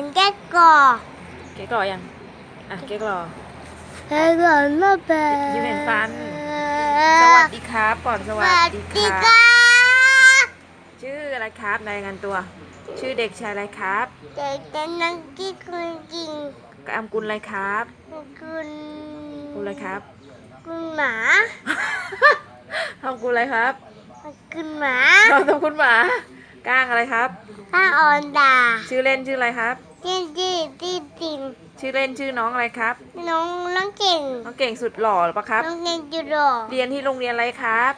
ห็นแก้ก่อเก๊กหล่อยังอะเก๊กหล่อแก้ก่อมาแปลยิ้มเห็นฟัน สวัสดีครับก่อนสสวัวัสสดีดีคครัรับบชื่ออะไรครับรายงานตัว ชื่อเด็กชายอะไรครับ เด็กจะนั่งกินคุณจริงกามกุลอะไรครับคุณกุลอะไรครับคุณหมาทำกุลอะไรครับคุณหมาทำทำคุณหมาก้างอะไรครับข้าออนดา ชื่อเล่นชื่ออะไรครับ จริงจริงจริงจริงชื่อเล่นชื่อน้องอะไรครับ น้องน้องเก่ง น้องเก่งสุดหล่อหรือปะครับ น้องเก่งจุดรอเรียนที่โรงเรียนอะไรครับ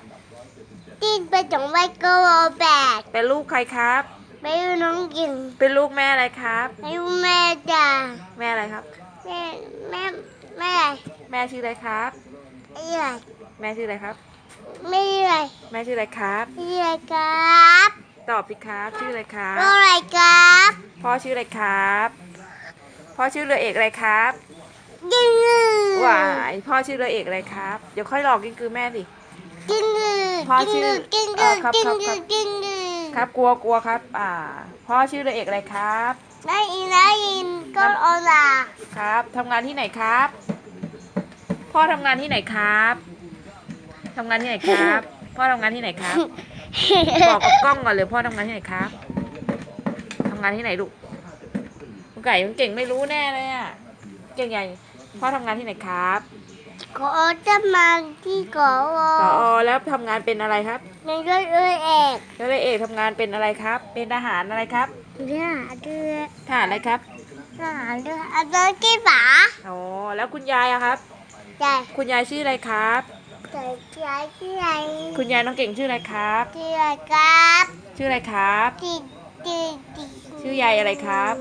ที่ไปจงไว้ก็วอแบกเป็นลูกใครครับไปดูน้องเก่ง เป็นลูกแม่อะไรครับไปดูแม่จ้าแม่อะไรครับ แม่แม่แม่อะไรแม่ชื่ออะไรครับไอ้อะไรแม่ชื่ออะไรครับ ไม่อะไรแม่ชื่ออะไรครับไม่อะไรครับ ตอบสิครับ ชื่ออะไรครับก็อะไรครับ พ่อชื่ออะไรครับ พ่อชื่อเรือเอกอะไรครับกินงือหวายพ่อชื่อเรือเอกอะไรครับ เดี๋ยวค่อยหลอกกินคือแม่สิกินงือพ่อกินชื่งืออกินงืเอ่ออครับกินครับงืครัอบกินงือครับกลัวกลัวครับ อ่า พ่อชื่อเรือเอกอะไรครับได้ยินได้ยินก็ออนลาครับทำงานที่ไหนครับ พ่อทำงานที่ไหนครับทำงานที่ไหนครับ พ่อทำงานที่ไหนครับ บอกกับกล้องก่อนเลยพ่อทำงานที่ไหนครับทำงานที่ไหนลูกลูกไก่มันเก่งไม่รู้แน่เลยอะเก่งใหญ่พ่อทำงานที่ไหนครับขอจะมาที่กอวปอแล้วทำงานเป็นอะไรครับในก็เอ้ยเอกแล้วเอกทำงานเป็นอะไรครับ เป็นทหารอะไรครับเนี่ยเดือทหารอะไรครับทหารเดืออาจารย์กี่ฝาอ๋อแล้วคุณยายอะครับใจคุณยายชื่ออะไรครับใจใจที่ไหน คุณยายน้องเก่งชื่ออะไรครับที่ไหนครับ ชื่ออะไรครับที่ที่ที่ชื่อยายอะไรครับ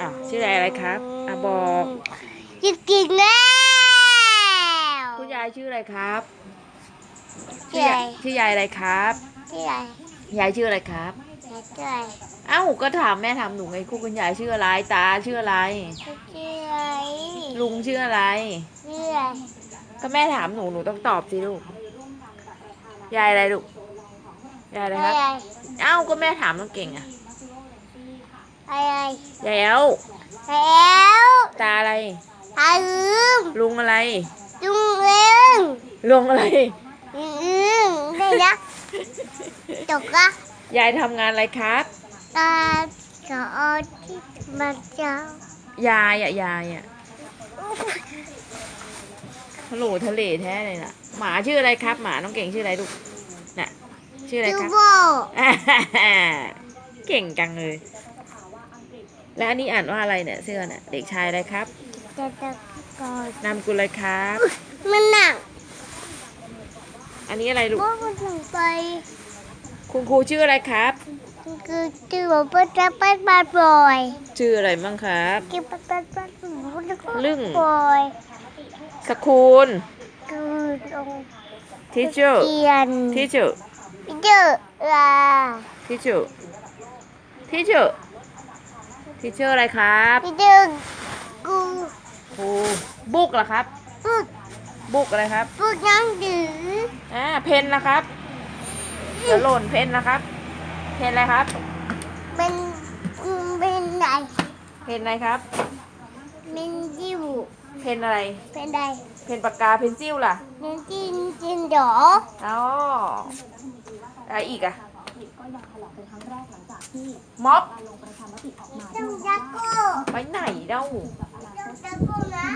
อะชื่อยายอะไรครับอะบอกจะกินแล้วคุณยายชื่ออะไรครับที่ไหนชื่อยายอะไรครับที่ไหนยายชื่ออะไรครับที่ไหนเอ้าก็ถามแม่ถามหนูไงคุณคุณยายชื่ออะไรตาชื่ออะไรที่ไหนลุงชื่ออะไรที่ไหน ก็แม่ถามหนูหนูต้องตอบสิลูก ยายอะไรลูก ยายอะไรครับ เอ้าก็แม่ถามน้องเก่งอะอะไรยายแอลแล้วตาอะไรตาลืมลุงอะไรจุงเล่งลุงอะไรอืมได้นะจบละยายทำงานอะไรครับตาขอที่มาเจ้ายายอะยายอะ ทะโหลทะเลแท้เลยน่ะ หมาชื่ออะไรครับ หมาน้องเก่งชื่ออะไรลูก น่ะ ชื่ออะไรจูครับโบเก่งจังเลย แล้วอันนี้อ่านว่าอะไรเนี่ยเสื้อเนี่ยเด็กชายอะไรครับจะจะก่อนนามกุลอะไรครับ มันหนัก อันนี้อะไรลูกว่ามันถึงไป คุณครูชื่ออะไรครับ คือคือบอกว่าจะไปบาดบ่อย ชื่ออะไรบ้างครับคือไปบาดบาดบ่อยลึ่งบ่อย สคูลคือตรง teacher เทียน teacher เยอะล่ะ teacher teacher teacher อะไรครับพี่ดึงกูครูบุ๊กเหรอครับพูดบุ๊กอะไรครับพูดยังดื้ออ่าเพนนะครับเดี๋ยวหล่นเพนนะครับ เพนอะไรครับ เป็นเป็นไหนเพนอะไรครับเป็นจิ๋ว เพนอะไร เป็นใดเพนปากกา เพนซิลล่ะเป็นจินจินดออ๋ออะไรอีกอะม็อบต้องจักกูไปไหนเด้า ต้องจักกูนะ